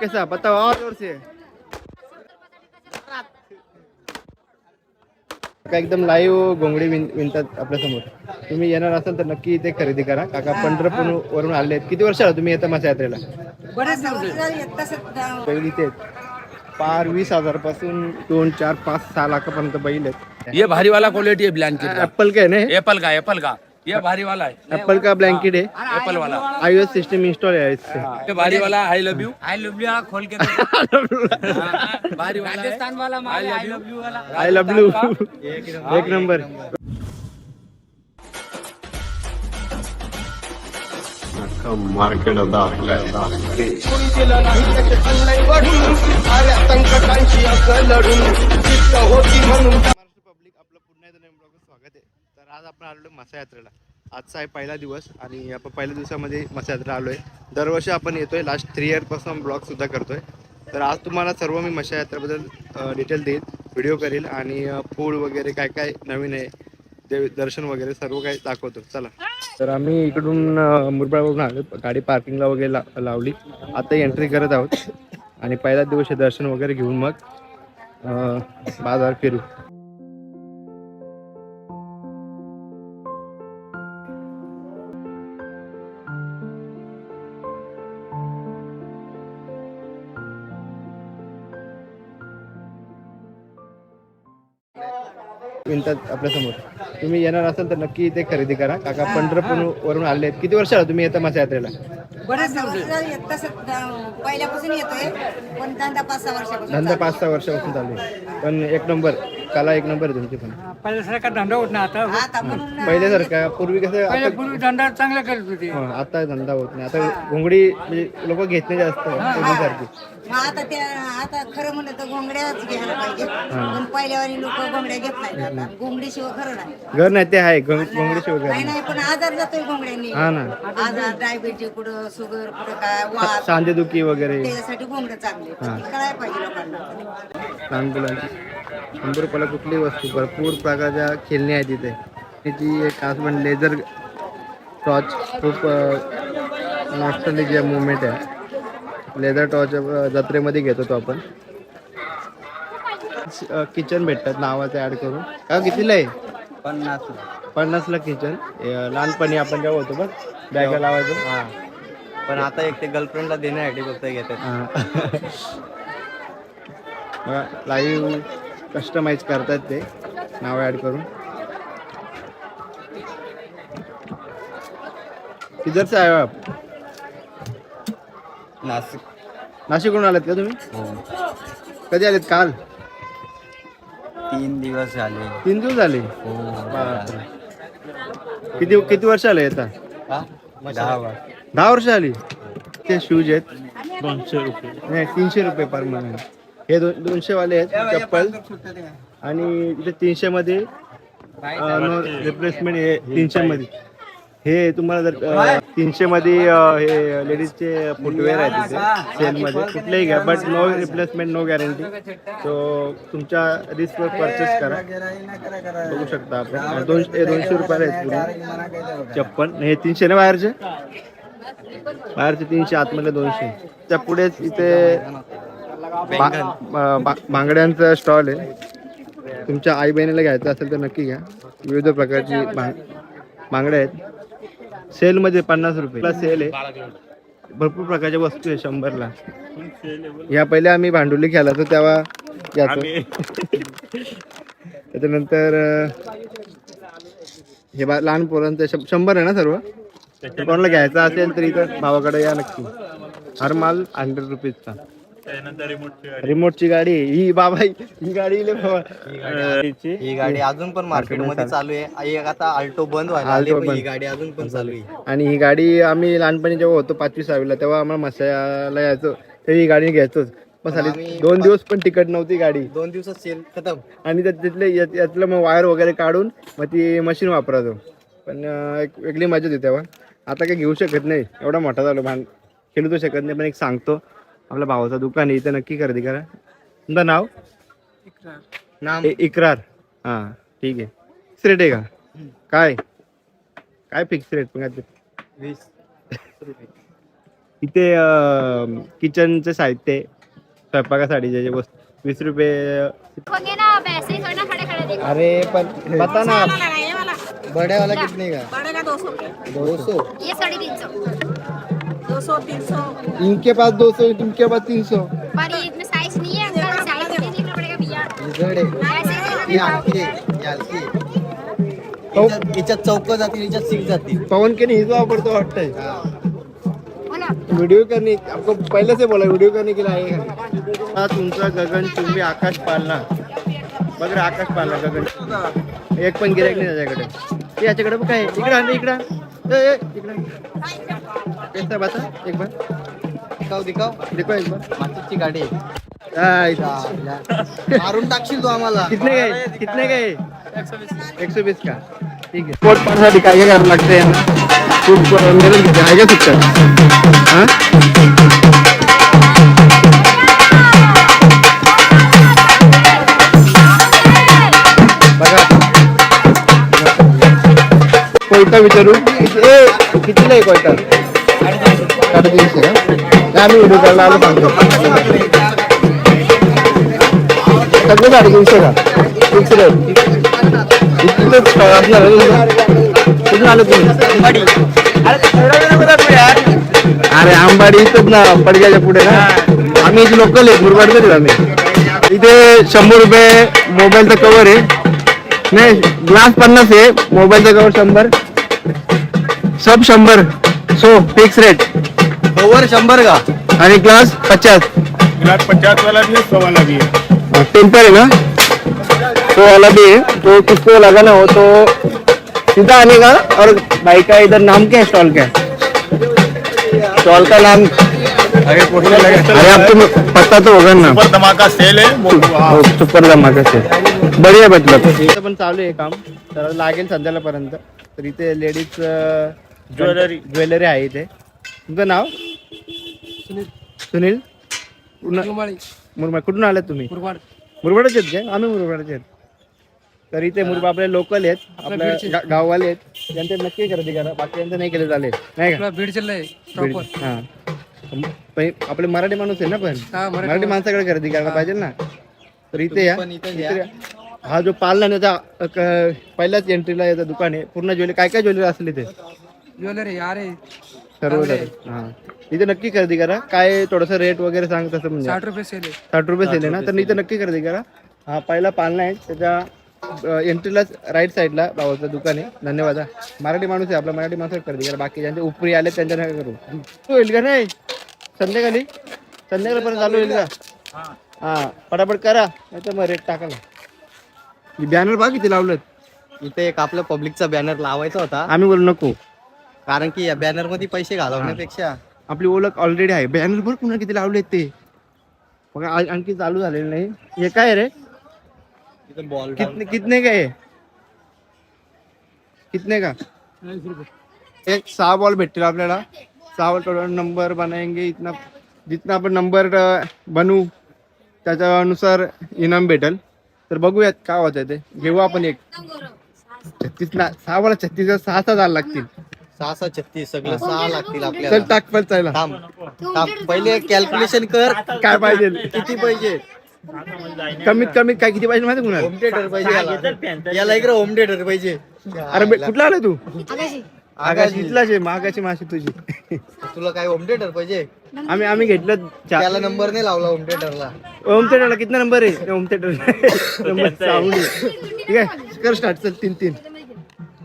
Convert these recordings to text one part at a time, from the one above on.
कैसा बताओ और जोर से। काका एकदम लाईव्ह घोंगडी विणतात आपल्यासमोर. तुम्ही येणार असाल तर नक्की इथे खरेदी करा. काका पंढरपूर वरून आले आहेत किती वर्ष आला तुम्ही येता माझ्या यात्रेला बैल इथे. पार वीस हजारपासून दोन चार पाच सहा लाखापर्यंत बैल आहेत. ये भारी वाला क्वालिटी है ब्लैंकेट का ऍपल काय ना एप्पल का एप्पल का? ये भारी वाला है ऍपल का ब्लैंकेट है। एप्पल वाला। आईओएस सिस्टम इंस्टॉल है इससे। ये भारी वाला I love you I love you खोल के भारी वाला राजस्थान वाला आई लव यू वाला। आय लव यू एक नंबर। मार्केट महाराष्ट्र पब्लिक आज आपण आलो मासा आजचा आहे पहिला दिवस आणि आपण पहिल्या दिवसामध्ये मसायात्रा आलो आलोय. दरवर्षी आपण येतोय. लास्ट थ्री इयरपासून ब्लॉग सुद्धा करतोय. तर आज तुम्हाला सर्व मी मशायात्रेबद्दल डिटेल देईल व्हिडिओ करेल आणि फूड वगैरे काय काय नवीन आहे देव दर्शन वगैरे सर्व काही दाखवतो. चला. तर आम्ही इकडून मुरबाडवरून आलो. गाडी पार्किंगला वगैरे ला लावली. आता एंट्री करत आहोत. आणि पहिला दिवस आहे दर्शन वगैरे घेऊन मग बाजार फिरू. विणतात आपल्यासमोर. तुम्ही येणार असाल तर नक्की इथे खरेदी करा. काका पंढरपूर वरून आले आहेत किती वर्ष आला तुम्ही येता माझ्या यात्रेला पहिल्यापासून येतोय पण धंदा पाच सहा वर्षापासून धंदा पाच सहा वर्षापासून चालू आहे. पण एक नंबर. कला एक नंबर आहे तुमची पण. पहिल्यासारखा धंदा होत नाही आता. आहे. आता म्हणून पहिल्यासारखं पूर्वी कसं पहिले आता पूर्वी धंदा चांगला करत होते. हा, आता धंदा होत नाही. आता घोंगडी म्हणजे लोक घेत नाही जास्त पूर्वीसारखी. मग आता त्या आता खरं म्हणलं तर घोंगड्याच घ्यायला पाहिजे. पण लोक घोंगड्या घेत नाहीत आता. खरं नाही. घर नाही ते आहे घोंग- घोंगडी शिवाय घर नाही नाही. पण आजार जातोय घोंगड्यांनी. हा ना. आजार डायबिटीज कुठं शुगर कुठं काय वाद सांधेदुखी वगैरे. त्याच्यासाठी घोंगडं चांगले पण ते कळायला पाहिजे लोकांना. लहान मुलांची. शंभर रुपयाला कुठली वस्तू भरपूर प्रकारच्या खेळणी आहेत तिथे त्याची एक आसमन लेझर टॉर्च खूप नॉस्टॅलिक मुवमेंट आहे. लेझर टॉर्च जत्रेमध्ये घेत होतो आपण. किचन भेटतात नावाचं ॲड करून. का कितीला आहे? पन्नास पन्नासला किचन लहानपणी आपण जेव्हा होतो बघ बॅगा लावायचो. हा. पण आता एक ते गर्लफ्रेंडला देण्यासाठी फक्त घेतात. लाईव्ह कस्टमाइज करतात ते. नाव ॲड करून. किधर से आए हो आप नाशिक. नाशिकहून आलात का तुम्ही? हो. कधी आलेत? काल? तीन दिवस झाले. तीन दिवस झाले? हो. किती किती वर्ष आले आता? हा? दहा वर दहा वर्ष आली? ते शूज आहेत. दोनशे रुपये. नाही तीनशे रुपये पर महिना हे दोन दोनशे वाले आहेत चप्पल. आणि इथे तीनशे मध्ये रिप्लेसमेंट हे तीनशे मध्ये हे तुम्हाला जर तीनशे मध्ये हे लेडीजचे फुटवेअर आहेत तिथे सेलमध्ये कुठलेही घ्या but no replacement no guarantee so तुमच्या रिस्कवर परचेस करा. बघू शकता आपण. दोनशे हे दोनशे रुपयाला आहेत चप्पल. हे तीनशे ना बाहेरचे? बाहेरचे तीनशे आतमधले दोनशे. त्या पुढेच इथे बा- बा- बांगड्यांचा स्टॉल आहे. तुमच्या आई बहिणीला घ्यायचं असेल तर नक्की घ्या. विविध प्रकारची बांग- बांगड्या आहेत. सेलमध्ये पन्नास रुपये. सेल आहे. भरपूर प्रकारच्या वस्तू आहे शंभरला. या पहिले आम्ही भांडुली खेळायचो तेव्हा याचो त्याच्यानंतर अं, हे बा लहान पोरांचं शं- शंभर आहे ना सर्व? कोणाला घ्यायचं असेल तर इथं भावाकडे या नक्की. हर माल हंड्रेड रुपीजचा रिमोटची गाडी. ही बाबा ही गाडी बाबा. ही गाडी अजून पण मार्केटमध्ये चालू आहे. एक आता आल्टो बंद व्हायला आली पण. ही गाडी अजून पण चालू आहे. आणि ही गाडी आम्ही लहानपणी जेव्हा होतो पाचवी सहावीला तेव्हा आम्हाला मसाला यायचो. तेव्हा ही गाडी घ्यायचोच. दोन दिवस पण तिकट नव्हती गाडी. दोन दिवसात सेल खतम. आणि त्यात तिथले यात- यातलं मग वायर वगैरे काढून मग ती मशीन वापरायचो. पण एक वेगळी मजा होती तेव्हा. आता काही घेऊ शकत नाही. एवढा मोठा झालो. भान खेळू शकत नाही पण एक सांगतो. आपल्या भावाचं दुकान आहे इथं नक्की खरेदी करा. तुमचं नाव? नाम? ए- इक्रार. हां ठीक आहे. फिक्स रेट आहे का? काय? काय फिक्स रेट पण काय ते? वीस. इथे किचनचे साहित्य आहे. स्वयंपाकासाठीचे जे वस्तू. वीस रुपये होंगे ना आप ऐसे ही थोड़ा ना खड़े खड़े देखो अरे पण बता ना. बड़े वाला कितने का पड़ेगा दो सौ दो सौ ये साढ़े तीन सौ दो सौ तीन सौ। इनके पास दो सौ तुमके पास तीन सौ। पर ये इतने साइज नहीं है अंकल साइज देखना पड़ेगा भैया। हलकी हलकी. हिच्यात- हिच्यात चौक जातील पवन के नहीं वापरतो वाटतंय वीडियो करने आपको पहले से बोला वीडियो करने के लिए आए हैं। तुमचा गगन चुंबी आकाश पालना। बघ रे आकाश पालना गगन। एक पण गिरायक नाही त्याच्याकडे याच्याकडे काय आहे? इकडं इकडं आण. ए, ए, इकडं. कैसा बता एक बार. दिखाव दिखाव देखो एक बार. मातीची गाडी. आहे. हा. चालल्या. मारून टाकशील तू आम्हाला. कितने गए? कितने गए? एक सौ बीस का? ठीक है स्पोर्ट पाण्यासाठी काय काय करावं लागते खूप मेहनत घेते आहे का सुट्ट्या? हा? बघा. कोयता विचारू? ए कितीला आहे कोयता? साडेतीनशे का आम्ही व्हिडिओ आलो सांगतो सगळे साडेतीनशे का फिक्स रेट असणार कुठून आलं तुम्ही अरे आंबाडी इथंच ना पडग्याच्या पुढे ना. आम्ही इथे लोकल आहे मुरबाडचे आम्ही. इथे शंभर रुपये मोबाईलचं कवर आहे. नाही ग्लास पन्नास आहे मोबाईलचं कवर शंभर. सब शंभर. सो फिक्स रेट ओव्हर शंभर का? आणि ग्लास पचास. ग्लास पचास वाला भी है सौ वाला भी है. टेम्पर है ना? तो वाला भी है. तो किसको लगाना हो तो सीधा आने का और भाई का इधर नाम क्या है? स्टॉल का स्टॉल का नाम अरे अरे आपको पता तो होगा ना। सुपर धमाका सेल है वो सुपर धमाका से बढिया मतलब। इथं पण चालू आहे काम. तर लागेल संध्याकाळपर्यंत. तर इथे लेडीज ज्वेलरी. ज्वेलरी आहे इथे. तुमचं नाव? सुनील. पुन्हा- मुरबाड कुठून आलात तुम्ही? मुरबाडच आहेत काय? आम्ही मुरबाडचे आहेत. तर इथे मुरबा आपले लोकल आहेत. आपल्या गा- गाववाले आहेत. त्यांचे नक्की खरेदी करा. बाकी यांचं नाही केलं चालेल. नाही का? बीड जिल्हा आहे. बीड. प्रॉपर हा. पण आपले मराठी माणूस आहे ना पण. मराठी माणसाकडे खरेदी करायला पाहिजे ना. तर इथे या. इथं. हा जो पालना त्याचा अ, क- पहिल्याच एंट्रीला याचं दुकान आहे. पूर्ण ज्वेलरी काय काय ज्वेलरी असेल इथे? ज्वेलरी अरे सर्व हा. इथे नक्की खरेदी करा. काय थोडंसं रेट वगैरे सांग तसं म्हणजे. साठ रुपये सेल आहे. साठ रुपये सेल आहे ना? तर इथे नक्की खरेदी करा. हा पहिला पालना आहे. त्याच्या एंट्रीलाच राईट साईडला भावाचं दुकान आहे. धन्यवाद. हा. मराठी माणूस आहे. आपला मराठी माणूस खरेदी करा. बाकी ज्यांचे उपरी आले त्यांच्या नका करू. तू होईल का नाही? संध्याकाळी? संध्याकाळपर्यंत चालू होईल का? हा पटापट करा. नाही तर मग रेट टाकायला बॅनर बघा किती लावलं इथे एक आपल्या पब्लिकचा बॅनर लावायचा होता. आम्ही बोलू नको. कारण की या बॅनरमध्ये पैसे घालवण्यापेक्षा आपली ओळख ऑलरेडी आहे. बॅनर भर कुणा किती लावलेत ते. बघा आ- आणखी चालू झालेलं नाही. हे काय रे? बॉल कितने कितने का है? कितने का? एक सहा बॉल भेटतील आपल्याला. सहा बॉल टोटल नंबर बनाएंगे इतना जितना आपण नंबर बनवू त्याच्यानुसार इनाम भेटेल. तर बघूयात काय होत ते. घेऊ आपण एक. छत्तीस ना सहा बॉल छत्तीस सहा सहा झाला लागतील. सहा सहा छत्तीस सगळं सहा लागतील चल आपल्याला. टाक पण चालला थांब थांब. पहिले कॅल्क्युलेशन कर. काय पाहिजे? किती पाहिजे? कमीत कमी काय किती पाहिजे माहिती कुणाला? होम थिएटर पाहिजे याला. याला इकडे होम थिएटर पाहिजे. अरे बे- कुठला आला तू? आकाशी आकाश इथलाच आहे मागाची माशी तुझी. तुला काय होम थिएटर पाहिजे? आम्ही आम्ही घेतलं चा- त्याला नंबर नाही लावला होम थिएटरला होम थिएटरला कितना नंबर आहे? होम थिएटर नंबर ठीक आहे? कर स्टार्ट चल तीन तीन.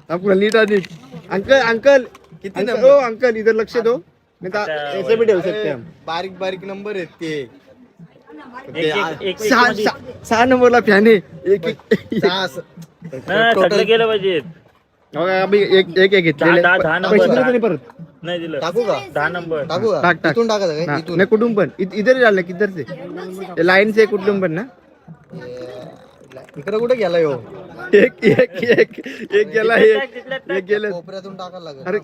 आपला नीट आहे नीट अंकल अंकल. किती अंकल number? ओ अंकल इधर लक्ष दो. नहीं तो ऐसे भी ठेवू हम. बारीक बारीक नंबर आहेत ते. ते आ- सहा सहा- सहा नंबरला फॅन आहे. एक एक सहा स- टोटल गेलं पाहिजे. बघा, आम्ही एक एक एक घेतलेले. दहा- दहा पैसे number. दिले का नाही परत? नाही दिलं. टाकू का? दहा नंबर. टाकू टाक, का? टाक. इथून टाकायचं ना, काय इथून. नाही कुठून पण. इ- इधर झालं किधर से लाईन से कुठून पण ना? इकडे कुठे गेला हो? एक एक एक एक गेला एक एक गेलं. कोपऱ्यातून टाकायला लागेल. अरे.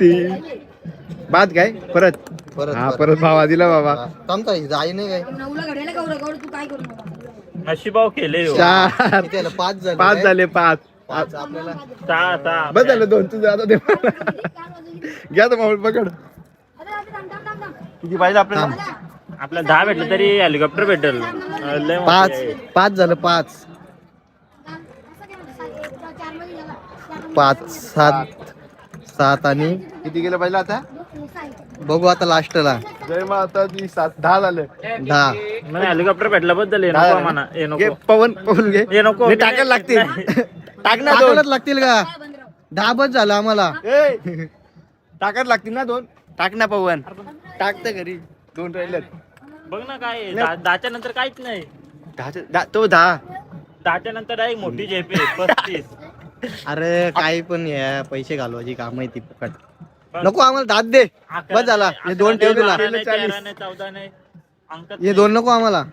तीन बाद काय? परत. परत हा परत. भावा दिला बाबा. थांबता जाई नाही काय? तू नशिबाव केले हो. चार किती आलं? पाच झाले पाच काय? झाले पाच. पाच आपल्याला? सहा सहा बस झालं दोन तुझं आता दे. मला. घ्या तर मोबाईल पकड. किती पाहिजे आपल्याला? आपल्याला दहा भेटलं तरी हेलिकॉप्टर भेटेल. अं, लय मोठी पाच. आहे. पाच झालं पाच. पाच सात. सात आणि किती गेलं पाहिजे आता? बघू आता लास्टला. जय माता दी सात. दहा झालं. दहा. नाही हेलिकॉप्टर भेटला बद्दल हे नको हे घे नको. पवन पवन घे. हे नको. टाकायला लागतील. टाक ना दोन. टाकायलाच लागतील का? दहा बस झालं आम्हाला. ए, टाकायला लागतील ना दोन? टाक ना पवन. टाक तर घरी. दोन राहिलेत. बघ ना काय आहे, दहा- दहाच्या नंतर काहीच नाही. दहा- तो दहा. दहाच्या नंतर डायरेक्ट मोठी झेप आहे. पस्तीस. अरे काही पण या पैसे घालवायची काम आहे ती फुकट. नको आम्हाला दात दे. अकरा बस झाला. नाही, हे दोन अकरा ठेव तुला नाही, तेरा नाही, चौदा नाही. अंक हे दोन नको आम्हाला.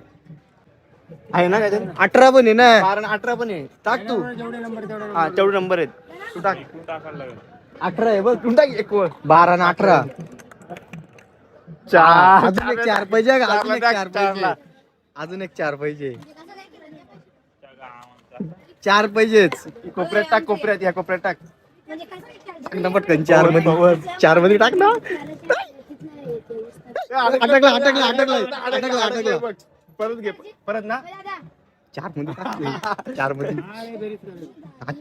आहे ना काय अठरा पण आहे ना. बारा अठरा पण आहे. टाक तू. हा तेवढे नंबर आहेत. तू टाक. अठरा आहे बघ. तू टाक एक वर. बारा आणि अठरा. चार अजून एक चार पाहिजे का अजून एक चार. पाहिजे अजून एक चार पाहिजे चार पाहिजेच कोपऱ्यात टाक कोपऱ्यात या कोपऱ्यात टाक. ना पटकन चारमध्ये चारमध्ये टाक ना. अटकला अटकला अटकला अटकला अटकला. परत घे परत ना. चारमध्ये टाक चारमध्ये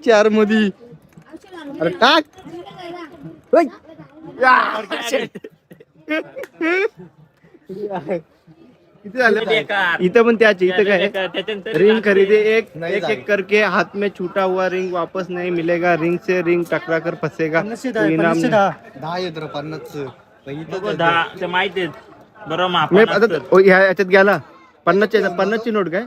चारमध्ये अरे टाक. ओय. किती झाले? बेकार. इथं पण त्याची इथं काय? त्याच्यानंतर रिंग खरीदे एक नहीं एक एक जाएगा। करके हाथ में छूटा हुआ रिंग वापस नहीं मिलेगा. रिंग से रिंग टकरा कर फंसेगा तो इनाम नहीं। दहा. येत रे पन्नास. बघू दहा. ते माहिती आहे. बरोबर माप मी आता ओ, ह्या याच्यात गेला पन्नासची पन्नासची नोट काय?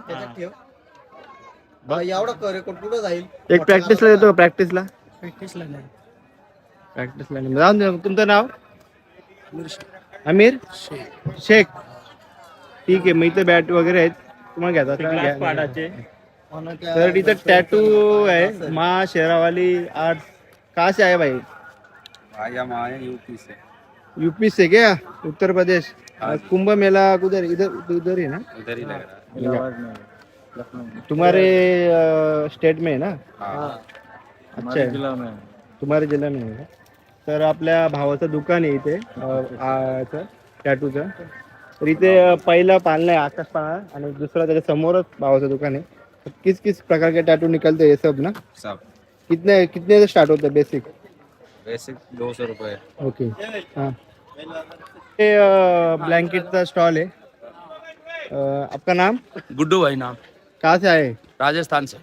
एवढं करे कुठं जाईल. एक प्रॅक्टिसला देतो प्रॅक्टिसला प्रॅक्टिसला नाही. जाऊन दे तुमचं नाव? अमीर शेख. ठीक आहे मग इथं बॅट वगैरे आहेत. तुम्हाला घ्यायचा असेल तर ग्लास घ्या. पाडाचे. तर इथं टॅटू है माँ शेरावाली आर्ट कहाँ से आए भाई यूपी से यूपी से क्या उत्तर प्रदेश. कुंभ मेला उधर इधर उधर ही है ना? उधर ही लग रहा तुम्हारे स्टेट में है ना? अच्छा. है तुम्हारे जिल्हा में आहे का? तर आपल्या भावाचं दुकान आहे इथे याचं टॅटूचं. तर इथे अ, पहिला पालना आहे आकाश पाळणा आणि दुसरा त्याच्या समोरच भावाचं दुकान आहे. किस किस प्रकार के टैटू निकलते हैं ये सब ना? सब. कितने कितने से स्टार्ट होता बेसिक वैसे दो सौ रुपये. ओके. हाँ. ये ब्लैंकेट का स्टॉल है अ, आपका नाम? गुड्डू भाई नाम. कहाँ से आए? राजस्थान से.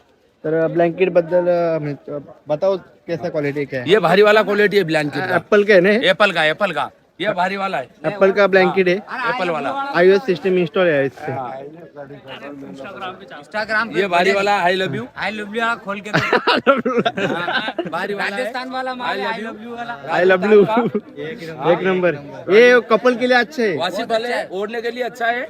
तर ब्लँकेटबद्दल अ, म्हणजे, बताओ कैसा क्वालिटी क्या है? ये भारी वाला क्वालिटी है ब्लैंकेट का। एप्पल का है ना एप्पल का एप्पल का। ये भारी वाला है। एप्पल का ब्लैंकेट है। एप्पल वाला। आईओएस सिस्टम इंस्टॉल है इससे। इंस्टाग्राम ये भारी वाला I love you I love you खोल के भारी वाला राजस्थान वाला माल आई लव यू वाला। आई लव यू एक नंबर। ये कपल के लिए अच्छे है। वासी वाले ओढ़ने के लिए अच्छा है।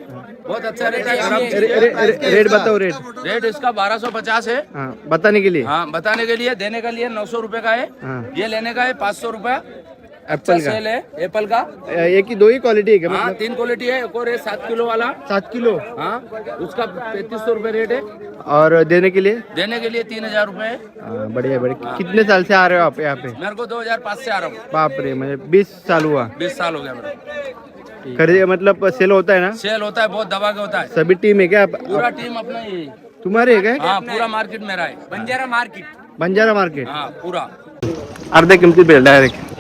बहुत अच्छा रेट है है। रेट बताओ रेट रेट इसका बारह सौ पचास है। हाँ बताने के लिए। हाँ बताने के लिए देने के लिए नौ सौ रुपए का है। हाँ। ये लेने का है पाँच सौ रुपया। एप्पल का। सेल है? एप्पल का? एक ही दो ही क्वालिटी है क्या हाँ मतलब? तीन क्वालिटी है एक और है सात किलो वाला। सात किलो। हाँ उसका पैंतीस सौ रुपये रेट है। और देने के लिए? देने के लिए तीन हज़ार रूपए हाँ, बढ़िया बढ़िया। कितने साल से आ रहे हो आप यहाँ पे? मेरे को 2005 से आ रहा हूँ। बाप रे म्हणजे बीस साल हुआ। बीस साल हो गया मेरे। खरीद मतलब सेल होता है ना? सेल होता है बहुत दबा के होता है। सभी टीम है क्या पूरा टीम अपना ही तुम्हारे है क्या? हाँ पूरा मार्केट मेरा है। बंजारा मार्केट बंजारा मार्केट हाँ पूरा। अर्ध्या किमतीत भेट डायरेक्ट।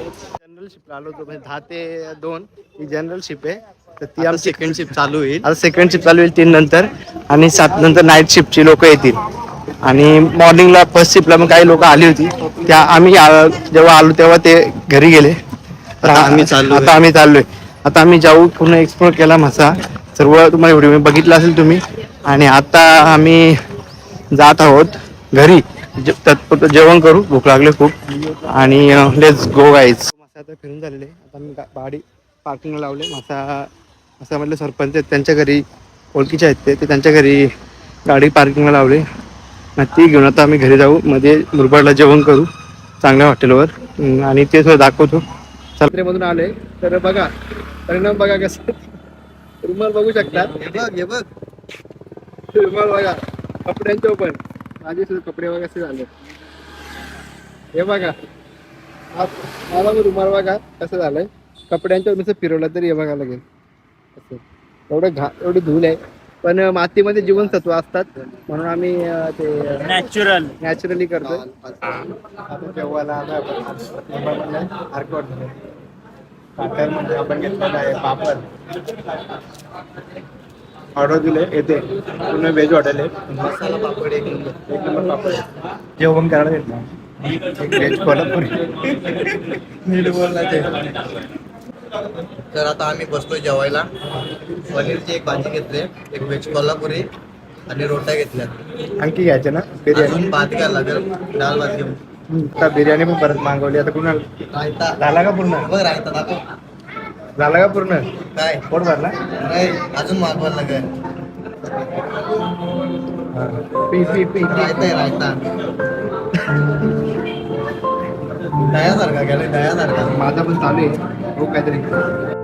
आलो होतो म्हणजे दहा ते दोन. ही जनरल शिप आहे. तर ती आमची सेकंड शिफ्ट चालू होईल. आता सेकंड शिफ्ट चालू होईल तीन नंतर. आणि सात नंतर नाईट शिफ्टची लोक येतील. आणि मॉर्निंगला फर्स्ट शिफ्टला मग काही लोक आली होती. त्या आम्ही आ- जेव्हा आलो तेव्हा ते घरी गेले. तर आम्ही चाललोय. आता आम्ही चाललोय. आता आम्ही जाऊ पूर्ण एक्सप्लोर केला मसा. सर्व तुम्हाला व्हिडिओ बघितला असेल तुम्ही. आणि आता आम्ही जात आहोत घरी. जे- तत्पर जेवण करू. भूक लागले खूप. आणि लेट्स गो गाईज मासा आता फिरून झालेले. आता मी गा- गाडी पार्किंगला लावले. मासा असं म्हटलं सरपंच आहेत त्यांच्या घरी ओळखीचे आहेत ते. ते त्यांच्या घरी गाडी पार्किंगला लावली. मग ती घेऊन आता आम्ही घरी जाऊ. मध्ये मुरबाडला जेवण करू. चांगल्या हॉटेलवर आणि ते सुद्धा दाखवतो. मधून आले. तर बघा परिणाम बघा कसं रुमाल बघू शकता. हे बघ हे बघ. रुमाल बघा. कपड्यांचे पण माझे सुद्धा कपडे बघा कसे झाले. हे बघा. हा- मला रुमाल बघा कसं झालंय कपड्यांच्या नुसतं फिरवलं तरी हे बघा लागेल असं एवढं घा एवढी धूल आहे पण मातीमध्ये जीवनसत्व असतात. म्हणून आम्ही ते नॅचरल नॅचरली करतो जेव्हाला पापड म्हणजे आपण घेतलेलं आहे पापड. ऑर्डर दिले येते. पूर्ण व्हेज हॉटेल आहे. मसाला पापड एक नंबर. एक नंबर पापड. जेवण करायला घेतलं तर आता आम्ही बसतोय जेवायला. पनीरची एक भाजी घेतली एक व्हेज कोल्हापुरी आणि रोट्या घेतल्या आणखी घ्यायचे ना? बिर्याणी. अजून भात घ्यायला लागेल डाळ भात घेऊन. आता बिर्याणी पण परत मागवली. आता कुणाला? रायता. झाला का पूर्ण? बघ रायता दाखव. झाला का पूर्ण? काय? पोट भरला? नाही अजून मागवायला लागेल. पी पी पी. रायता आहे रायता. दह्यासारखा गेला दह्यासारखा माझा पण चालू आहे. हो काहीतरी.